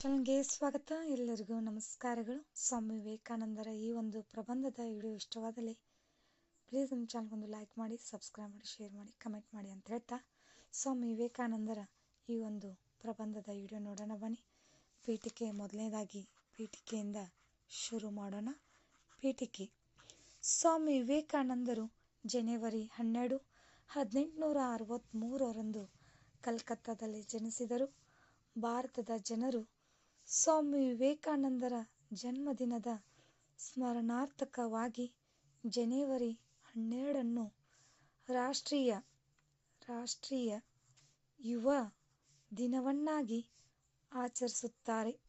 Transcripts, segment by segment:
ಚಾನಲ್ಗೆ ಸ್ವಾಗತ. ಎಲ್ಲರಿಗೂ ನಮಸ್ಕಾರಗಳು. ಸ್ವಾಮಿ ವಿವೇಕಾನಂದರ ಈ ಒಂದು ಪ್ರಬಂಧದ ವಿಡಿಯೋ ಇಷ್ಟವಾದಲ್ಲಿ ಪ್ಲೀಸ್ ನಮ್ಮ ಚಾನಲ್ ಒಂದು ಲೈಕ್ ಮಾಡಿ ಸಬ್ಸ್ಕ್ರೈಬ್ ಮಾಡಿ ಶೇರ್ ಮಾಡಿ ಕಮೆಂಟ್ ಮಾಡಿ ಅಂತ ಹೇಳ್ತಾ ಸ್ವಾಮಿ ವಿವೇಕಾನಂದರ ಈ ಒಂದು ಪ್ರಬಂಧದ ವಿಡಿಯೋ ನೋಡೋಣ ಬನ್ನಿ. ಪೀಠಿಕೆ ಮೊದಲನೇದಾಗಿ ಪೀಠಿಕೆಯಿಂದ ಶುರು ಮಾಡೋಣ. ಪೀಠಿಕೆ. ಸ್ವಾಮಿ ವಿವೇಕಾನಂದರು ಜನವರಿ ಹನ್ನೆರಡು ಹದಿನೆಂಟುನೂರ ಅರವತ್ತ್ಮೂರರಂದು ಕಲ್ಕತ್ತಾದಲ್ಲಿ ಜನಿಸಿದರು. ಭಾರತದ ಜನರು ಸ್ವಾಮಿ ವಿವೇಕಾನಂದರ ಜನ್ಮದಿನದ ಸ್ಮರಣಾರ್ಥಕವಾಗಿ ಜನವರಿ ಹನ್ನೆರಡನ್ನು ರಾಷ್ಟ್ರೀಯ ರಾಷ್ಟ್ರೀಯ ಯುವ ದಿನವನ್ನಾಗಿ ಆಚರಿಸುತ್ತಾರೆ.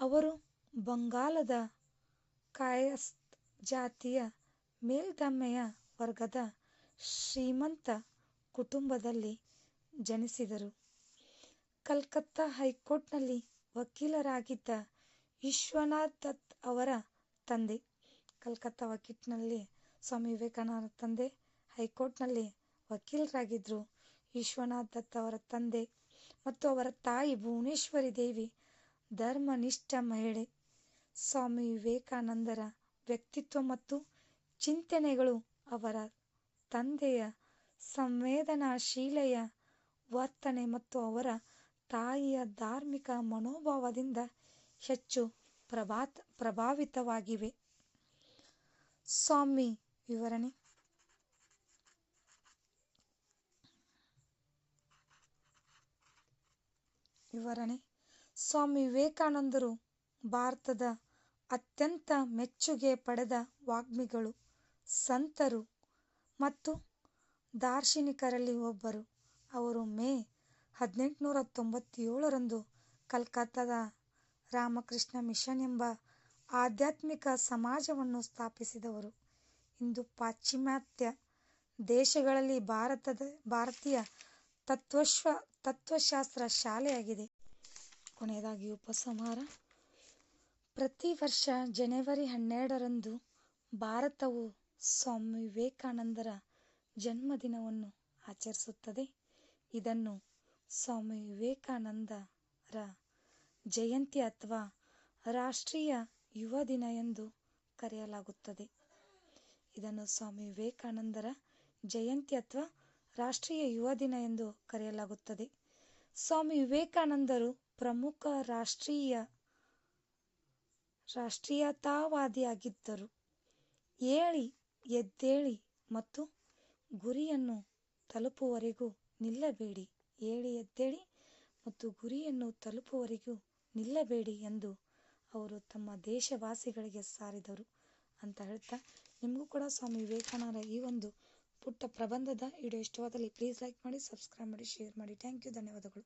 ಅವರು ಬಂಗಾಲದ ಕಾಯಸ್ತ್ ಜಾತಿಯ ಮೇಲ್ದಮ್ಮೆಯ ವರ್ಗದ ಶ್ರೀಮಂತ ಕುಟುಂಬದಲ್ಲಿ ಜನಿಸಿದರು. ಕಲ್ಕತ್ತಾ ಹೈಕೋರ್ಟ್ನಲ್ಲಿ ವಕೀಲರಾಗಿದ್ದ ವಿಶ್ವನಾಥ್ ದತ್ ಅವರ ತಂದೆ, ಕಲ್ಕತ್ತಾ ವಕೀಟ್ನಲ್ಲಿ ಸ್ವಾಮಿ ವಿವೇಕಾನಂದರ ತಂದೆ, ಹೈಕೋರ್ಟ್ನಲ್ಲಿ ವಕೀಲರಾಗಿದ್ದರು. ವಿಶ್ವನಾಥ್ ದತ್ ಅವರ ತಂದೆ ಮತ್ತು ಅವರ ತಾಯಿ ಭುವನೇಶ್ವರಿ ದೇವಿ, ಧರ್ಮನಿಷ್ಠ ಮಹಿಳೆ. ಸ್ವಾಮಿ ವಿವೇಕಾನಂದರ ವ್ಯಕ್ತಿತ್ವ ಮತ್ತು ಚಿಂತನೆಗಳು ಅವರ ತಂದೆಯ ಸಂವೇದನಾಶೀಲೆಯ ವರ್ತನೆ ಮತ್ತು ಅವರ ತಾಯಿಯ ಧಾರ್ಮಿಕ ಮನೋಭಾವದಿಂದ ಹೆಚ್ಚು ಪ್ರಭಾತ್ ಪ್ರಭಾವಿತವಾಗಿವೆ. ಸ್ವಾಮಿ, ವಿವರಣೆ. ವಿವರಣೆ. ಸ್ವಾಮಿ ವಿವೇಕಾನಂದರು ಭಾರತದ ಅತ್ಯಂತ ಮೆಚ್ಚುಗೆ ಪಡೆದ ವಾಗ್ಮಿಗಳು ಸಂತರು ಮತ್ತು ದಾರ್ಶನಿಕರಲ್ಲಿ ಒಬ್ಬರು. ಅವರು ಮೇ ಹದಿನೆಂಟುನೂರ ತೊಂಬತ್ತೇಳರಂದು ಕಲ್ಕತ್ತಾದ ರಾಮಕೃಷ್ಣ ಮಿಷನ್ ಎಂಬ ಆಧ್ಯಾತ್ಮಿಕ ಸಮಾಜವನ್ನು ಸ್ಥಾಪಿಸಿದವರು. ಇಂದು ಪಾಶ್ಚಿಮಾತ್ಯ ದೇಶಗಳಲ್ಲಿ ಭಾರತದ, ಭಾರತೀಯ ತತ್ವಶ್ವ, ತತ್ವಶಾಸ್ತ್ರ ಶಾಲೆಯಾಗಿದೆ. ಕೊನೆಯದಾಗಿ ಉಪಸಂಹಾರ. ಪ್ರತಿ ವರ್ಷ ಜನವರಿ ಹನ್ನೆರಡರಂದು ಭಾರತವು ಸ್ವಾಮಿ ವಿವೇಕಾನಂದರ ಜನ್ಮದಿನವನ್ನು ಆಚರಿಸುತ್ತದೆ. ಇದನ್ನು ಸ್ವಾಮಿ ವಿವೇಕಾನಂದರ ಜಯಂತಿ ಅಥವಾ ರಾಷ್ಟ್ರೀಯ ಯುವ ದಿನ ಎಂದು ಕರೆಯಲಾಗುತ್ತದೆ. ಇದನ್ನು ಸ್ವಾಮಿ ವಿವೇಕಾನಂದರ ಜಯಂತಿ ಅಥವಾ ರಾಷ್ಟ್ರೀಯ ಯುವ ದಿನ ಎಂದು ಕರೆಯಲಾಗುತ್ತದೆ. ಸ್ವಾಮಿ ವಿವೇಕಾನಂದರು ಪ್ರಮುಖ ರಾಷ್ಟ್ರೀಯ ರಾಷ್ಟ್ರೀಯತಾವಾದಿಯಾಗಿದ್ದರು. ಏಳಿ, ಎದ್ದೇಳಿ ಮತ್ತು ಗುರಿಯನ್ನು ತಲುಪುವವರೆಗೂ ನಿಲ್ಲಬೇಡಿ. ಏಳಿ ಎದ್ದೇಳಿ ಮತ್ತು ಗುರಿಯನ್ನು ತಲುಪುವವರೆಗೂ ನಿಲ್ಲಬೇಡಿ ಎಂದು ಅವರು ತಮ್ಮ ದೇಶವಾಸಿಗಳಿಗೆ ಸಾರಿದರು ಅಂತ ಹೇಳ್ತಾ ನಿಮಗೂ ಕೂಡ ಸ್ವಾಮಿ ವಿವೇಕಾನಂದರ ಈ ಒಂದು ಪುಟ್ಟ ಪ್ರಬಂಧದ ವಿಡಿಯೋ ಇಷ್ಟವಾದಲ್ಲಿ ಪ್ಲೀಸ್ ಲೈಕ್ ಮಾಡಿ ಸಬ್ಸ್ಕ್ರೈಬ್ ಮಾಡಿ ಶೇರ್ ಮಾಡಿ. ಥ್ಯಾಂಕ್ ಯು ಧನ್ಯವಾದಗಳು.